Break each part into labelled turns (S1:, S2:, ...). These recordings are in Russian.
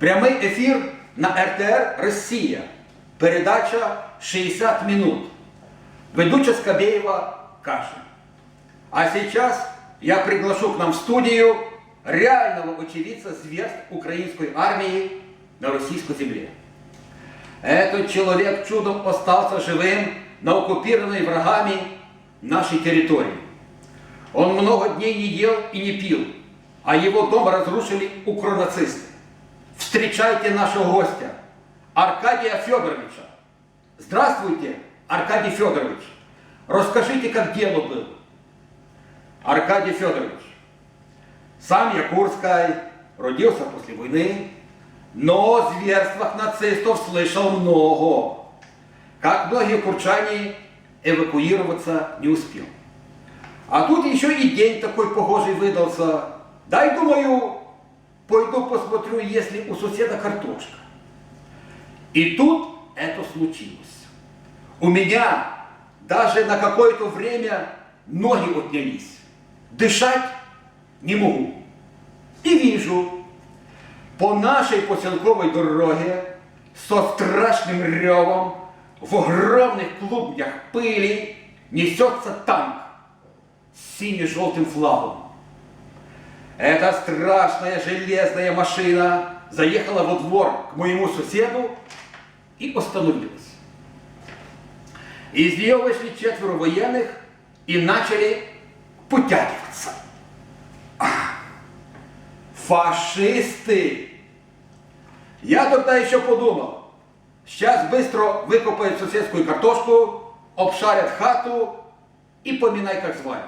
S1: Прямий ефір на РТР Росія. Передача 60 минут. Ведуча Скобеева Каша. А сейчас я приглашу к нам в студию реального очевидца зверств украинской армии на российской земле. Этот человек чудом остался живым на оккупированной врагами нашей территории. Он много дней не ел и не пил, а его дом разрушили укронацисты. Встречайте нашего гостя, Аркадия Федоровича. Здравствуйте, Аркадий Федорович. Расскажите, как дело было. Аркадий Федорович. Сам я Курской, родился после войны, но о зверствах нацистов слышал много. Как многие курчане, эвакуироваться не успел. А тут еще и день такой похожий выдался. Дай, думаю, пойду посмотрю, если у соседа картошка. И тут это случилось. У меня даже на какое-то время ноги отнялись. Дышать не могу. И вижу, по нашей поселковой дороге со страшным ревом в огромных клубнях пыли несется танк с сине-желтым флагом. Эта страшная железная машина заехала во двор к моему соседу и остановилась. Из нее вышли четверо военных и начали потягиваться. Ах, Фашисты! Я тогда еще подумал, сейчас быстро выкопают соседскую картошку, обшарят хату и поминай, как звали.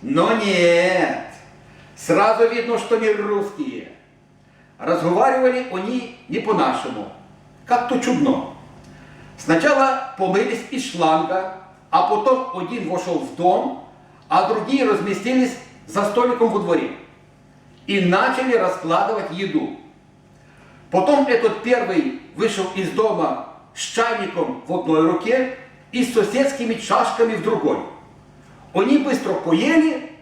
S1: Но нет, сразу видно, что не русские. Разговаривали они не по-нашему, как-то чудно. Сначала помылись из шланга, а потом один вошел в дом, а другие разместились за столиком во дворе и начали раскладывать еду. Потом этот первый вышел из дома с чайником в одной руке и с соседскими чашками в другой. Они быстро поели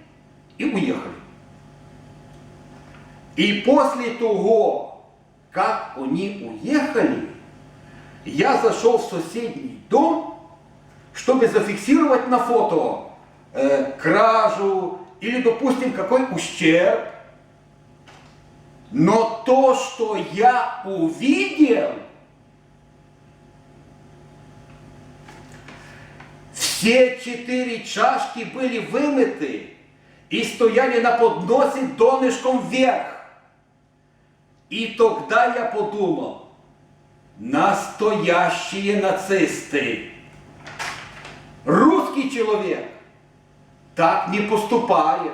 S1: и уехали. И после того, как они уехали, я зашел в соседний дом, чтобы зафиксировать на фото э, кражу или, допустим, какой ущерб. Но то, что я увидел, все четыре чашки были вымыты и стояли на подносе донышком вверх. И тогда я подумал, настоящие нацисты. Русский человек так не поступает.